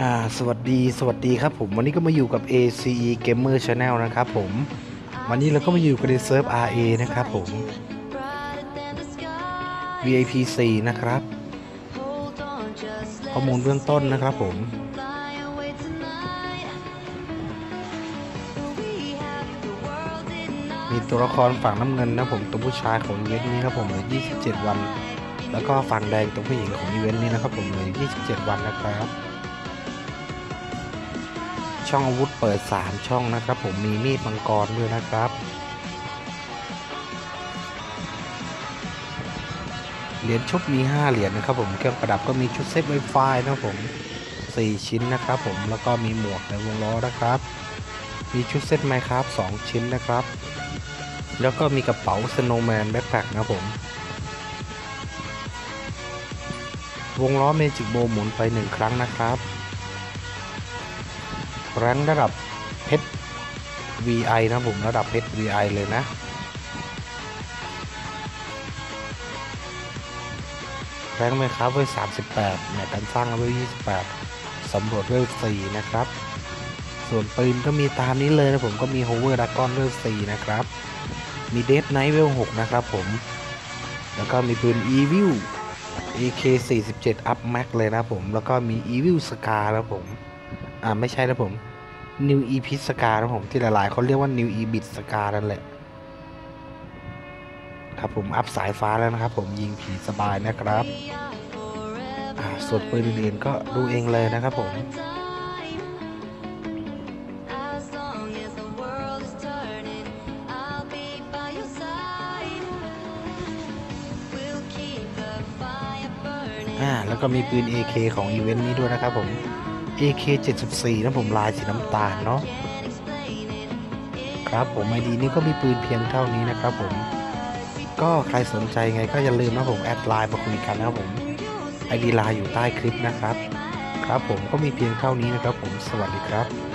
อ่าสวัสดีสวัสดีครับผมวันนี้ก็มาอยู่กับ ACE Gamer Channel นะครับผม วันนี้เราก็มาอยู่กันในเซิร์ฟ RA นะครับผม VIP 4นะครับ ข้อมูลเบื้องต้นนะครับผม มีตัวละครฝั่งน้ำเงินนะผมตัวผู้ชายของอีเวนต์นี้ครับผมเหลือ 27 วัน แล้วก็ฝั่งแดงตัวผู้หญิงของอีเวนต์นี้นะครับผมเหลือ 27 วันนะครับ ช่องอาวุธเปิด 3 ช่องนะครับ ผมมีมีดมังกรด้วยนะครับ เหรียญชุบมี 5 เหรียญนะครับผมเครื่องประดับก็มีชุดเซฟไวไฟนะครับผม 4 ชิ้นนะครับผมแล้วก็มีหมวกในวงล้อนะครับ มีชุดเซตไมครับ2ชิ้นนะครับ แล้วก็มีกระเป๋าสโนว์แมนแบ็คแพคนะผมวงล้อเมจิกโบหมุนไป 1 ครั้งนะครับ แรงระดับเพชร VI นะผมระดับเพชร VI เลยนะ แรงไหมครับเวล38เนี่ยการสร้างเวล28สำรวจเวล4นะครับ ส่วนปืนก็มีตามนี้เลยนะผมก็มี Hover Dragon เวล4นะครับ มี Dead Knight เวล6นะครับผม แล้วก็มีปืน Evil AK 47 Up Max เลยนะผม แล้วก็มี Evil Scar นะผม อ่าไม่ใช่นะผม New e p i Scar นะผมที่หลายๆเขาเรียกว่า New e b i t Scar นั่นแหละ ครับผมอัพสายฟ้าแล้วนะครับผมยิงผีสบายนะครับอ่าส่วนปืนอื่นๆก็ดูเองเลยนะครับผมอ่าแล้วก็มีปืน AK ของอีเวนต์นี้ด้วยนะครับผม AK 74 นะผมลายสีน้ำตาลเนาะครับผมไอดีนี้ก็มีปืนเพียงเท่านี้นะครับผม ก็ใครสนใจไงก็อย่าลืมนะผมแอดไลน์มาคุยกันนะครับผมไอดีไลน์อยู่ใต้คลิปนะครับ ครับผมก็มีเพียงเท่านี้นะครับผมสวัสดีครับ